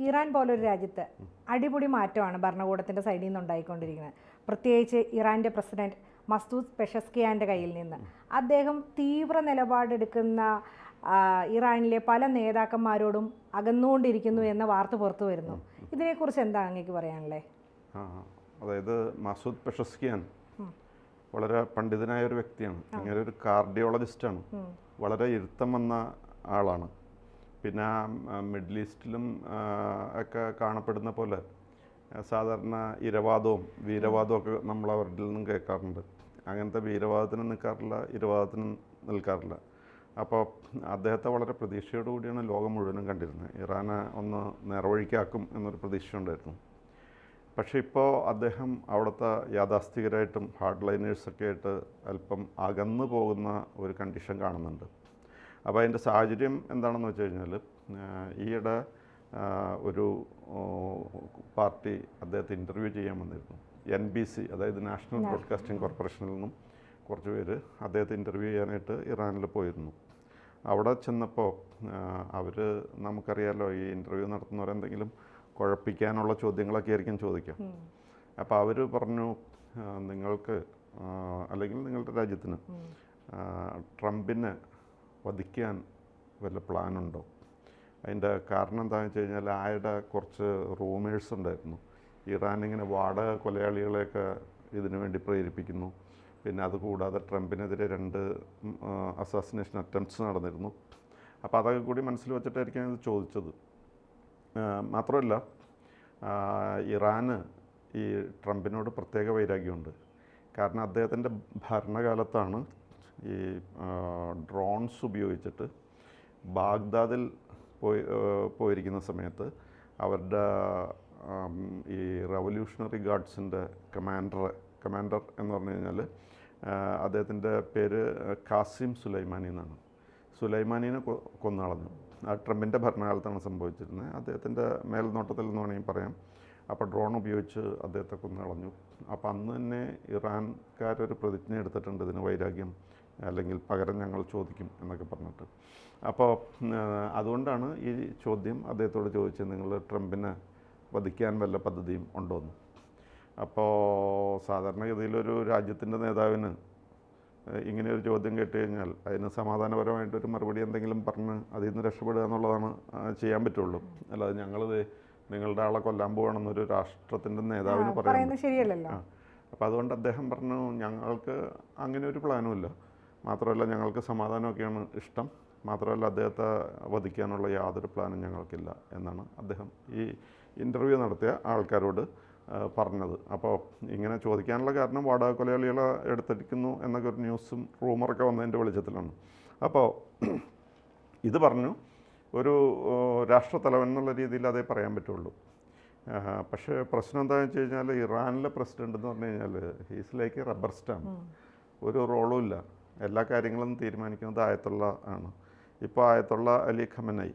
Iran പോലൊരു രാജ്യത്ത് അടിപൊളി മാറ്റമാണ് ഭരണകൂടത്തിന്റെ സൈഡിൽ നിന്ന് ഉണ്ടായിക്കൊണ്ടിരിക്കുന്നത് പ്രത്യേകിച്ച് ഇറാന്റെ പ്രസിഡന്റ് മസ്തൂദ് പെഷസ്കിയാന്റെ കയ്യിൽ നിന്ന്. അദ്ദേഹം തീവ്ര നിലപാടെടുക്കുന്ന ഇറാനിലെ പല നേതാക്കന്മാരോടും അകന്നുകൊണ്ടിരിക്കുന്നു എന്ന വാർത്ത പുറത്തു വരുന്നു. ഇതിനെക്കുറിച്ച് എന്താ അങ്ങേക്ക് പറയാനുള്ളത് അതായത് മസൂദ് പെഷസ്കിയാൻ വളരെ പണ്ഡിതനായ ഒരു വ്യക്തിയാണ്. അങ്ങനെ ഒരു കാർഡിയോളജിസ്റ്റാണ്. വളരെ ഇരുത്തം വന്ന ആളാണ്. പിന്നെ മിഡിൽ ഈസ്റ്റിലും ഒക്കെ കാണപ്പെടുന്ന പോലെ സാധാരണ ഇരവാദവും വീരവാദവും ഒക്കെ നമ്മൾ അവരുടെ നിന്നും കേൾക്കാറുണ്ട്. അങ്ങനത്തെ വീരവാദത്തിന് നിൽക്കാറില്ല ഇരവാദത്തിന് നിൽക്കാറില്ല. അപ്പോൾ അദ്ദേഹത്തെ വളരെ പ്രതീക്ഷയോടുകൂടിയാണ് ലോകം മുഴുവനും കണ്ടിരുന്നത്. ഇറാനെ ഒന്ന് നേർവഴിക്കാക്കും എന്നൊരു പ്രതീക്ഷ ഉണ്ടായിരുന്നു പക്ഷേ ഇപ്പോൾ അദ്ദേഹം അവിടുത്തെ യാഥാസ്ഥികരായിട്ടും ഹാർഡ് ലൈനേഴ്സൊക്കെ ആയിട്ട് അല്പം അകന്നു പോകുന്ന ഒരു കണ്ടീഷൻ കാണുന്നുണ്ട്. അപ്പോൾ അതിന്റെ സാഹചര്യം എന്താണെന്ന് വെച്ച് കഴിഞ്ഞാൽ ഈയിടെ ഒരു പാർട്ടി അദ്ദേഹത്തെ ഇന്റർവ്യൂ ചെയ്യാൻ വന്നിരുന്നു. എൻ ബി സി അതായത് നാഷണൽ ബ്രോഡ്കാസ്റ്റിംഗ് കോർപ്പറേഷനിൽ നിന്നും കുറച്ച് പേര് അദ്ദേഹത്തെ ഇന്റർവ്യൂ ചെയ്യാനായിട്ട് ഇറാനിൽ പോയിരുന്നു. അവിടെ ചെന്നപ്പോൾ അവർ നമുക്കറിയാലോ ഈ ഇന്റർവ്യൂ നടത്തുന്നവരെന്തെങ്കിലും കുഴപ്പിക്കാനുള്ള ചോദ്യങ്ങളൊക്കെ ആയിരിക്കും ചോദിക്കാം. അപ്പോൾ അവർ പറഞ്ഞു നിങ്ങൾക്ക് അല്ലെങ്കിൽ നിങ്ങളുടെ രാജ്യത്തിന് ട്രംപിനെ വധിക്കാൻ വല്ല പ്ലാനുണ്ടോ? അതിന്റെ കാരണം എന്താണെന്ന് വെച്ച് കഴിഞ്ഞാൽ ആയുടെ കുറച്ച് റൂമേഴ്സ് ഉണ്ടായിരുന്നു. ഇറാൻ ഇങ്ങനെ വാടക കൊലയാളികളെയൊക്കെ ഇതിനു വേണ്ടി പ്രേരിപ്പിക്കുന്നു. പിന്നെ അതുകൂടാതെ ട്രംപിനെതിരെ രണ്ട് അസാസിനേഷൻ അറ്റംപ്റ്റ്സ് നടന്നിരുന്നു. അപ്പോൾ അതൊക്കെ കൂടി മനസ്സിൽ വെച്ചിട്ടായിരിക്കും ഇത് ചോദിച്ചത്. മാത്രമല്ല ഇറാന് ഈ ട്രംപിനോട് പ്രത്യേക വൈരാഗ്യമുണ്ട്. കാരണം അദ്ദേഹത്തിന്റെ ഭരണകാലത്താണ് ഈ ഡ്രോൺസ് ഉപയോഗിച്ചിട്ട് ബാഗ്ദാദിൽ പോയി പോയിരിക്കുന്ന സമയത്ത് അവരുടെ ഈ റവല്യൂഷണറി ഗാർഡ്സിന്റെ കമാൻഡർ കമാൻഡർ എന്ന് പറഞ്ഞു കഴിഞ്ഞാൽ അദ്ദേഹത്തിന്റെ പേര് കാസിം സുലൈമാനി എന്നാണ്. സുലൈമാനിനെ കൊന്നളഞ്ഞു. ആ ട്രംപിന്റെ ഭരണകാലത്താണ് സംഭവിച്ചിരുന്നത്. അദ്ദേഹത്തിന്റെ മേൽനോട്ടത്തിൽ എന്ന് വേണമെങ്കിൽ പറയാം. അപ്പോൾ ഡ്രോൺ ഉപയോഗിച്ച് അദ്ദേഹത്തെ കൊന്നളഞ്ഞു. അപ്പോൾ അന്ന് തന്നെ ഇറാൻകാരൊരു പ്രതിജ്ഞ എടുത്തിട്ടുണ്ട് ഇതിന് വൈരാഗ്യം. അല്ലെങ്കിൽ പകരം ഞങ്ങൾ ചോദിക്കും എന്നൊക്കെ പറഞ്ഞിട്ട്. അപ്പോൾ അതുകൊണ്ടാണ് ഈ ചോദ്യം അദ്ദേഹത്തോട് ചോദിച്ചത് നിങ്ങൾ ട്രംപിനെ വധിക്കാൻ വല്ല പദ്ധതിയും ഉണ്ടോയെന്ന് അപ്പോൾ സാധാരണഗതിയിൽ ഒരു രാജ്യത്തിന്റെ നേതാവിന് ഇങ്ങനെ ഒരു ചോദ്യം കേട്ട് കഴിഞ്ഞാൽ അതിന് സമാധാനപരമായിട്ടൊരു മറുപടി എന്തെങ്കിലും പറഞ്ഞ് അതിൽ നിന്ന് രക്ഷപ്പെടുക എന്നുള്ളതാണ് ചെയ്യാൻ പറ്റുള്ളൂ. അല്ലാതെ ഞങ്ങളിത് നിങ്ങളുടെ ആളെ കൊല്ലാൻ പോകണമെന്നൊരു രാഷ്ട്രത്തിന്റെ നേതാവിന് പറയാൻ പറയുന്നത് ശരിയല്ലല്ലോ. അപ്പോൾ അതുകൊണ്ട് അദ്ദേഹം പറഞ്ഞു ഞങ്ങൾക്ക് അങ്ങനെ ഒരു പ്ലാനുമില്ല മാത്രമല്ല ഞങ്ങൾക്ക് സമാധാനമൊക്കെയാണ് ഇഷ്ടം. മാത്രമല്ല അദ്ദേഹത്തെ വധിക്കാനുള്ള യാതൊരു പ്ലാനും ഞങ്ങൾക്കില്ല എന്നാണ് അദ്ദേഹം ഈ ഇന്റർവ്യൂ നടത്തിയ ആൾക്കാരോട് പറഞ്ഞത്. അപ്പോൾ ഇങ്ങനെ ചോദിക്കാനുള്ള കാരണം വാടക കൊലയാളികളെ എടുത്തിരിക്കുന്നു എന്നൊക്കെ ഒരു ന്യൂസും റൂമറൊക്കെ വന്നതിന്റെ വെളിച്ചത്തിലാണ്. അപ്പോൾ ഇത് പറഞ്ഞു ഒരു രാഷ്ട്രത്തലവൻ എന്നുള്ള രീതിയിൽ അതേ പറയാൻ പറ്റുള്ളൂ. പക്ഷേ പ്രശ്നം എന്താണെന്ന് വെച്ച് കഴിഞ്ഞാൽ ഇറാനിലെ പ്രസിഡന്റ് എന്ന് പറഞ്ഞു കഴിഞ്ഞാൽ ഹീസ് ലൈക്ക് റബ്ബർ സ്റ്റാമ്പ് ഒരു റോളും ഇല്ല. എല്ലാ കാര്യങ്ങളും തീരുമാനിക്കുന്നത് ആയത്തുള്ള ആണ്. ഇപ്പോൾ ആയത്തുള്ള അലി ഖമനൈ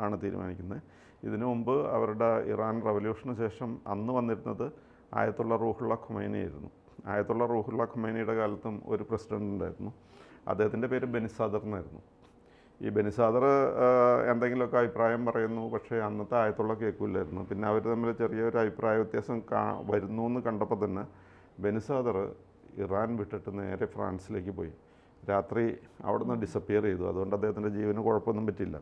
ആണ് തീരുമാനിക്കുന്നത്. ഇതിനു മുമ്പ് അവരുടെ ഇറാൻ റവല്യൂഷന് ശേഷം അന്ന് വന്നിരുന്നത് ആയത്തുള്ള റൂഹുള്ള ഖുമൈനി ആയിരുന്നു. ആയത്തുള്ള റൂഹുള്ള ഖുമൈനിയുടെ കാലത്തും ഒരു പ്രസിഡന്റ് ഉണ്ടായിരുന്നു. അദ്ദേഹത്തിന്റെ പേര് ബെനിസാദർ എന്നായിരുന്നു. ഈ ബെനിസാദർ എന്തെങ്കിലുമൊക്കെ അഭിപ്രായം പറയുന്നു പക്ഷേ അന്നത്തെ ആയത്തുള്ള കേൾക്കില്ലായിരുന്നു. പിന്നെ അവർ തമ്മിൽ ചെറിയൊരു അഭിപ്രായ വ്യത്യാസം കാ വരുന്നു എന്ന് കണ്ടപ്പോൾ തന്നെ ബെനിസാദർ ഇറാൻ വിട്ടിട്ട് നേരെ ഫ്രാൻസിലേക്ക് പോയി. രാത്രി അവിടെ നിന്ന് ഡിസപ്പിയർ ചെയ്തു. അതുകൊണ്ട് അദ്ദേഹത്തിന്റെ ജീവന് കുഴപ്പമൊന്നും പറ്റില്ല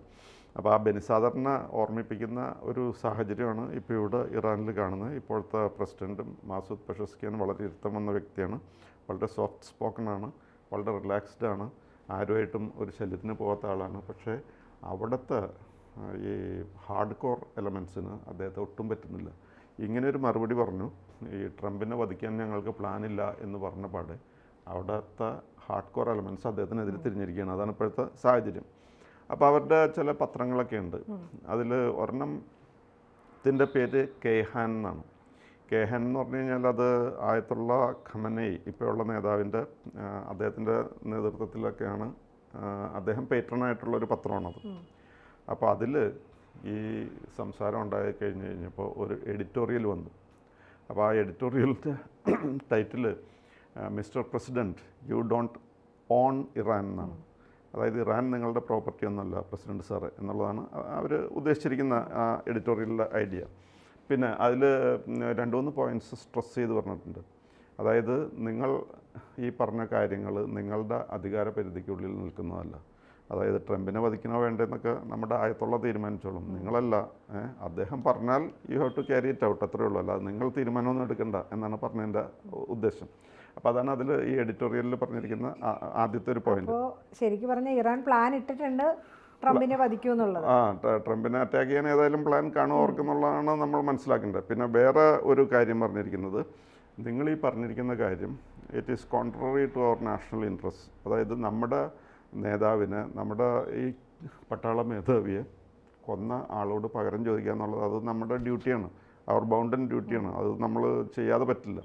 അപ്പോൾ ആ ബെനിസാദറിനെ ഓർമ്മിപ്പിക്കുന്ന ഒരു സാഹചര്യമാണ് ഇപ്പോൾ ഇവിടെ ഇറാനിൽ കാണുന്നത്. ഇപ്പോഴത്തെ പ്രസിഡന്റും മാസൂദ് പഷസ്കിയാൻ വളരെ ഇരുത്തം വന്ന വ്യക്തിയാണ്. വളരെ സോഫ്റ്റ് സ്പോക്കൺ ആണ്. വളരെ റിലാക്സ്ഡ് ആണ്. ആരുമായിട്ടും ഒരു ശല്യത്തിന് പോകാത്ത ആളാണ്. പക്ഷേ അവിടുത്തെ ഈ ഹാർഡ് കോർ എലമെൻസിന് അദ്ദേഹത്തെ ഒട്ടും പറ്റുന്നില്ല. ഇങ്ങനെ ഒരു മറുപടി പറഞ്ഞു. ഈ ട്രംപിനെ വധിക്കാൻ ഞങ്ങൾക്ക് പ്ലാനില്ല എന്ന് പറഞ്ഞ പാടെ അവിടുത്തെ ഹാർഡ് കോർ എലമെൻസ് അദ്ദേഹത്തിനെതിരെ തിരിഞ്ഞിരിക്കുകയാണ്. അതാണ് ഇപ്പോഴത്തെ സാഹചര്യം. അപ്പോൾ അവരുടെ ചില പത്രങ്ങളൊക്കെ ഉണ്ട്. അതിൽ ഒരെണ്ണത്തിന്റെ പേര് കേഹാൻ എന്നാണ്. കേഹൻ എന്ന് പറഞ്ഞു കഴിഞ്ഞാൽ അത് ആയത്തുള്ള ഖമനൈ ഇപ്പോഴുള്ള നേതാവിന്റെ അദ്ദേഹത്തിന്റെ നേതൃത്വത്തിലൊക്കെയാണ് അദ്ദേഹം പേറ്റണായിട്ടുള്ളൊരു പത്രമാണത്. അപ്പോൾ അതിൽ ഈ സംസാരം ഉണ്ടായി കഴിഞ്ഞ് കഴിഞ്ഞപ്പോൾ ഒരു എഡിറ്റോറിയൽ വന്നു. അപ്പോൾ ആ എഡിറ്റോറിയലിന്റെ title mister president you don't own Iran എന്നാണ്. അതായത് ഇറാൻ നിങ്ങളുടെ പ്രോപ്പർട്ടി ഒന്നുമല്ല പ്രസിഡന്റ് സാറ് എന്നുള്ളതാണ് അവർ ഉദ്ദേശിച്ചിരിക്കുന്ന എഡിറ്റോറിയലിലെ ഐഡിയ. പിന്നെ അതിൽ രണ്ട് മൂന്ന് പോയിന്റ്സ് സ്ട്രെസ് ചെയ്ത് പറഞ്ഞിട്ടുണ്ട്. അതായത് നിങ്ങൾ ഈ പറഞ്ഞ കാര്യങ്ങൾ നിങ്ങളുടെ അധികാര പരിധിക്കുള്ളിൽ നിൽക്കുന്നതല്ല. അതായത് ട്രംപിനെ വധിക്കണോ വേണ്ടെന്നൊക്കെ നമ്മുടെ ആയത്തുള്ള തീരുമാനിച്ചോളും. നിങ്ങളല്ല അദ്ദേഹം പറഞ്ഞാൽ you have to carry it out അത്രേ ഉള്ളൂ. അല്ലാതെ നിങ്ങൾ തീരുമാനമൊന്നും എടുക്കണ്ട എന്നാണ് പറഞ്ഞതിന്റെ ഉദ്ദേശം. അപ്പോൾ അതാണ് അതിൽ ഈ എഡിറ്റോറിയലിൽ പറഞ്ഞിരിക്കുന്ന ആദ്യത്തെ ഒരു പോയിന്റ് ശരിക്കും പറഞ്ഞാൽ ഇറാൻ പ്ലാൻ ഇട്ടിട്ടുണ്ട് ട്രംപിനെ വധിക്കുമെന്നുള്ളത് ആ ട്രംപിനെ അറ്റാക്ക് ചെയ്യാൻ ഏതായാലും പ്ലാൻ കാണും അവർക്കെന്നുള്ളതാണ് നമ്മൾ മനസ്സിലാക്കേണ്ടത്. പിന്നെ വേറെ ഒരു കാര്യം പറഞ്ഞിരിക്കുന്നത് നിങ്ങൾ ഈ പറഞ്ഞിരിക്കുന്ന കാര്യം it is contrary to our national interest അതായത് നമ്മുടെ നേതാവിനെ നമ്മുടെ ഈ പട്ടാള മേധാവിയെ കൊന്ന ആളോട് പകരം ചോദിക്കുക എന്നുള്ളത് അത് നമ്മുടെ ഡ്യൂട്ടിയാണ്. അവർ ബൗണ്ടൻ ഡ്യൂട്ടിയാണ്. അത് നമ്മൾ ചെയ്യാതെ പറ്റില്ല.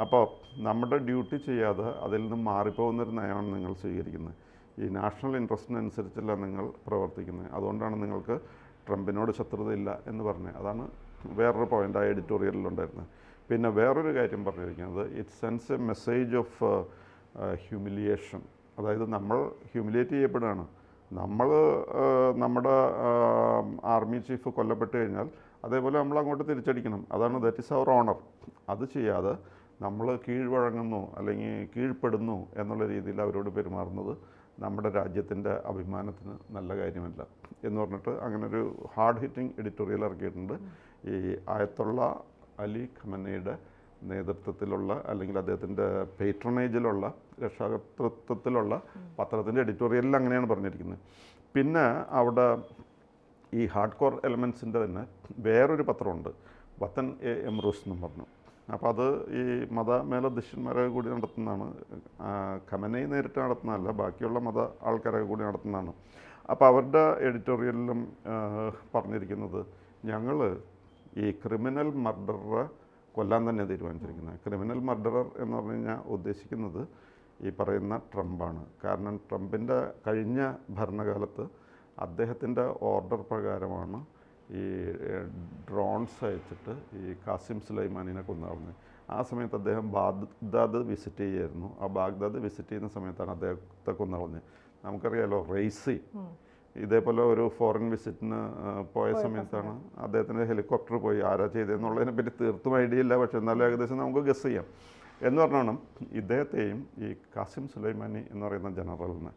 അപ്പോൾ നമ്മുടെ ഡ്യൂട്ടി ചെയ്യാതെ അതിൽ നിന്ന് മാറിപ്പോകുന്നൊരു നയമാണ് നിങ്ങൾ സ്വീകരിക്കുന്നത്. ഈ നാഷണൽ ഇൻട്രസ്റ്റിനനുസരിച്ചല്ല നിങ്ങൾ പ്രവർത്തിക്കുന്നത്. അതുകൊണ്ടാണ് നിങ്ങൾക്ക് ട്രംപിനോട് ശത്രുതയില്ല എന്ന് പറഞ്ഞത്. അതാണ് വേറൊരു പോയിന്റ് ആ എഡിറ്റോറിയലിലുണ്ടായിരുന്നത് പിന്നെ വേറൊരു കാര്യം പറഞ്ഞിരിക്കുന്നത് it sends a message of humiliation അതായത് നമ്മൾ ഹ്യൂമിലേറ്റ് ചെയ്യപ്പെടുകയാണ്. നമ്മൾ നമ്മുടെ ആർമി ചീഫ് കൊല്ലപ്പെട്ട് കഴിഞ്ഞാൽ അതേപോലെ നമ്മൾ അങ്ങോട്ട് തിരിച്ചടിക്കണം. അതാണ് ദാറ്റ് ഇസ് അവർ ഓണർ അത് ചെയ്യാതെ നമ്മൾ കീഴ്വഴങ്ങുന്നു അല്ലെങ്കിൽ കീഴ്പ്പെടുന്നു എന്നുള്ള രീതിയിൽ അവരോട് പെരുമാറുന്നത് നമ്മുടെ രാജ്യത്തിന്റെ അഭിമാനത്തിന് നല്ല കാര്യമല്ല എന്ന് പറഞ്ഞിട്ട് അങ്ങനെ ഒരു ഹാർഡ് ഹിറ്റിംഗ് എഡിറ്റോറിയൽ ഇറക്കിയിട്ടുണ്ട്. ഈ ആയത്തുള്ള അലി ഖമനയുടെ നേതൃത്വത്തിലുള്ള അല്ലെങ്കിൽ അദ്ദേഹത്തിന്റെ പേട്രണേജിലുള്ള രക്ഷാകർത്തൃത്വത്തിലുള്ള പത്രത്തിന്റെ എഡിറ്റോറിയലിൽ അങ്ങനെയാണ് പറഞ്ഞിരിക്കുന്നത്. പിന്നെ അവിടെ ഈ ഹാർഡ് കോർ എലമെൻസിന്റെ തന്നെ വേറൊരു പത്രമുണ്ട്. വത്തൻ എ എം റൂസ് എന്നും പറഞ്ഞു. അപ്പോൾ അത് ഈ മത മേലധ്യക്ഷന്മാരെ കൂടി നടത്തുന്നതാണ്. ആ, ഖമനൈ നേരിട്ട് നടത്തുന്നതല്ല ബാക്കിയുള്ള മത ആൾക്കാരെ കൂടി നടത്തുന്നതാണ്. അപ്പോൾ അവരുടെ എഡിറ്റോറിയലിലും പറഞ്ഞിരിക്കുന്നത് ഞങ്ങൾ ഈ ക്രിമിനൽ മർഡറെ കൊല്ലാൻ തന്നെ തീരുമാനിച്ചിരിക്കുന്നത്. ക്രിമിനൽ മർഡറർ എന്ന് പറഞ്ഞു കഴിഞ്ഞാൽ ഉദ്ദേശിക്കുന്നത് ഈ പറയുന്ന ട്രംപാണ്. കാരണം ട്രംപിന്റെ കഴിഞ്ഞ ഭരണകാലത്ത് അദ്ദേഹത്തിന്റെ ഓർഡർ പ്രകാരമാണ് ഈ ഡ്രോൺസ് അയച്ചിട്ട് ഈ കാസിം സുലൈമാനിനെ കൊന്നുകളഞ്ഞത്. ആ സമയത്ത് അദ്ദേഹം ബാഗ്ദാദ് വിസിറ്റ് ചെയ്യായിരുന്നു ആ ബാഗ്ദാദ് വിസിറ്റ് ചെയ്യുന്ന സമയത്താണ് അദ്ദേഹത്തെ കൊന്നുകളഞ്ഞത്. നമുക്കറിയാലോ റെയ്സി ഇതേപോലെ ഒരു ഫോറിൻ വിസിറ്റിന് പോയ സമയത്താണ് അദ്ദേഹത്തിന്റെ ഹെലികോപ്റ്റർ പോയി. ആരാ ചെയ്തതെന്നുള്ളതിനെ പറ്റി തീർത്തും ഐഡിയ ഇല്ല. പക്ഷേ എന്നാലും ഏകദേശം നമുക്ക് ഗസ് ചെയ്യാം. എന്ന് പറഞ്ഞാണ് ഇദ്ദേഹത്തെയും ഈ കാസിം സുലൈമാനി എന്ന് പറയുന്ന ജനറലിന്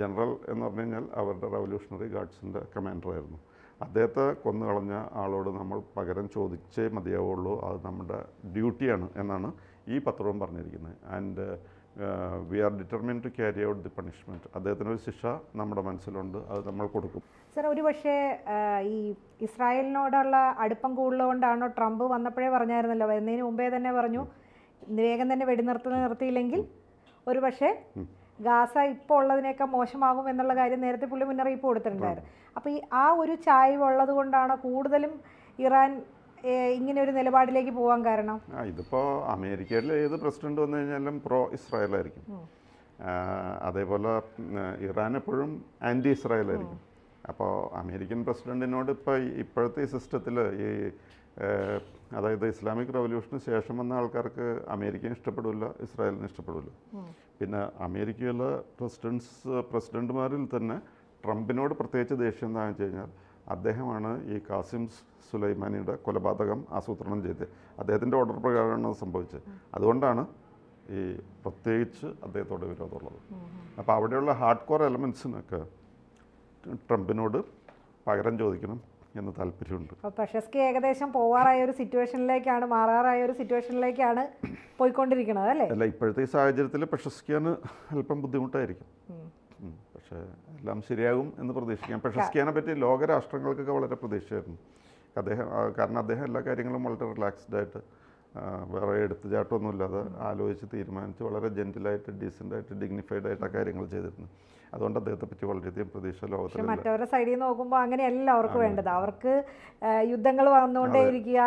ജനറൽ എന്ന് പറഞ്ഞു കഴിഞ്ഞാൽ അവരുടെ റവല്യൂഷണറി ഗാർഡ്സിന്റെ കമാൻഡറായിരുന്നു അദ്ദേഹത്തെ കൊന്നു കളഞ്ഞ ആളോട് നമ്മൾ പകരം ചോദിച്ചേ മതിയാവുള്ളൂ. അത് നമ്മുടെ ഡ്യൂട്ടിയാണ് എന്നാണ് ഈ പത്രവും പറഞ്ഞിരിക്കുന്നത്. And we are determined to carry out the punishment അദ്ദേഹത്തിനൊരു ശിക്ഷ നമ്മുടെ മനസ്സിലുണ്ട് അത് നമ്മൾ കൊടുക്കും. സർ ഒരു പക്ഷേ ഈ ഇസ്രായേലിനോടുള്ള അടുപ്പം കൂടുതലുകൊണ്ടാണോ ട്രംപ് വന്നപ്പോഴേ പറഞ്ഞായിരുന്നല്ലോ വരുന്നതിന് മുമ്പേ തന്നെ പറഞ്ഞു വേഗം തന്നെ വെടിനിർത്തൽ നിർത്തിയില്ലെങ്കിൽ ഒരു പക്ഷേ ഗാസ ഇപ്പോൾ ഉള്ളതിനേക്കാൾ മോശമാകും എന്നുള്ള കാര്യം നേരത്തെ പുള്ളി മുന്നറിയിപ്പ് കൊടുത്തിട്ടുണ്ടായിരുന്നു. അപ്പോൾ ഈ ആ ഒരു ചായ്വ് ഉള്ളത് കൊണ്ടാണ് കൂടുതലും ഇറാൻ ഇങ്ങനെ ഒരു നിലപാടിലേക്ക് പോകാൻ കാരണം? ആ ഇതിപ്പോൾ അമേരിക്കയിൽ ഏത് പ്രസിഡന്റ് വന്നു കഴിഞ്ഞാലും പ്രോ ഇസ്രായേൽ ആയിരിക്കും. അതേപോലെ ഇറാൻ എപ്പോഴും ആന്റി ഇസ്രായേൽ ആയിരിക്കും. അപ്പോൾ അമേരിക്കൻ പ്രസിഡന്റിനോട് ഇപ്പോൾ ഇപ്പോഴത്തെ ഈ സിസ്റ്റത്തിൽ ഈ അതായത് ഇസ്ലാമിക് റവല്യൂഷന് ശേഷം വന്ന ആൾക്കാർക്ക് അമേരിക്കയെ ഇഷ്ടപ്പെടില്ല ഇസ്രായേലിനെ ഇഷ്ടപ്പെടില്ല പിന്നെ അമേരിക്കയിലെ പ്രസിഡൻസ് പ്രസിഡന്റുമാരിൽ തന്നെ ട്രംപിനോട് പ്രത്യേകിച്ച് ദേഷ്യം എന്താണെന്ന് വെച്ച് കഴിഞ്ഞാൽ അദ്ദേഹമാണ് ഈ കാസിം സുലൈമാനിയുടെ കൊലപാതകം ആസൂത്രണം ചെയ്തത്. അദ്ദേഹത്തിന്റെ ഓർഡർ പ്രകാരമാണ് അത് സംഭവിച്ചത്. അതുകൊണ്ടാണ് ഈ പ്രത്യേകിച്ച് അദ്ദേഹത്തോട് വിരോധമുള്ളത്. അപ്പോൾ അവിടെയുള്ള ഹാർഡ് കോർ എലമെൻസിനൊക്കെ ട്രംപിനോട് പകരം ചോദിക്കണം എന്ന് താല്പര്യമുണ്ട്. പ്രശസ്തി ഏകദേശം പോവാറായ ഒരു സിറ്റുവേഷനിലേക്കാണ് മാറാറായ ഒരു സിറ്റുവേഷനിലേക്കാണ് പോയിക്കൊണ്ടിരിക്കുന്നത് അല്ലേ? അല്ല ഇപ്പോഴത്തെ സാഹചര്യത്തിൽ പ്രശസ്തിക്കാൻ അല്പം ബുദ്ധിമുട്ടായിരിക്കും. പക്ഷേ എല്ലാം ശരിയാകും എന്ന് പ്രതീക്ഷിക്കാം. പ്രശസ്തിക്കാനെ പറ്റി ലോകരാഷ്ട്രങ്ങൾക്കൊക്കെ വളരെ പ്രതീക്ഷയായിരുന്നു. അദ്ദേഹം കാരണം അദ്ദേഹം എല്ലാ കാര്യങ്ങളും വളരെ റിലാക്സ്ഡ് ആയിട്ട് വേറെ വേറെ എടുത്തുചാട്ടമൊന്നുമില്ലാതെ ആലോചിച്ച് തീരുമാനിച്ച് വളരെ ജെന്റിലായിട്ട് ഡീസന്റായിട്ട് ഡിഗ്നിഫൈഡ് ആയിട്ട് ആ കാര്യങ്ങൾ ചെയ്തിരുന്നു. അതുകൊണ്ട് അദ്ദേഹത്തെ പറ്റി വളരെയധികം പ്രതീക്ഷ ലോകത്തിൽ മറ്റവരുടെ സൈഡിൽ നിന്ന് നോക്കുമ്പോൾ അങ്ങനെയല്ല അവർക്ക് വേണ്ടത്. അവർക്ക് യുദ്ധങ്ങൾ വന്നുകൊണ്ടേ ഇരിക്കുക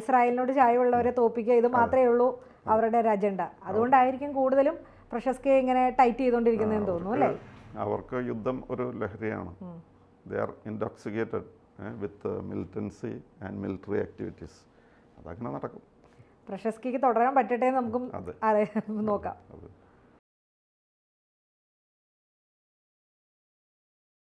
ഇസ്രായേലിനോട് ചായവുള്ളവരെ തോപ്പിക്കുക ഇത് മാത്രമേ ഉള്ളൂ അവരുടെ ഒരു അജണ്ട അതുകൊണ്ടായിരിക്കും കൂടുതലും പ്രശസ്തിയെ ഇങ്ങനെ ടൈറ്റ് ചെയ്തുകൊണ്ടിരിക്കുന്നതെന്ന് തോന്നുന്നു അല്ലേ? അവർക്ക് യുദ്ധം ഒരു ലഹരിയാണ്. They are intoxicated with militancy and military activities അതങ്ങനെ നടക്കും. പ്രശസ്തിക്ക് തുടരാൻ പറ്റട്ടെ നമുക്കും നോക്കാം.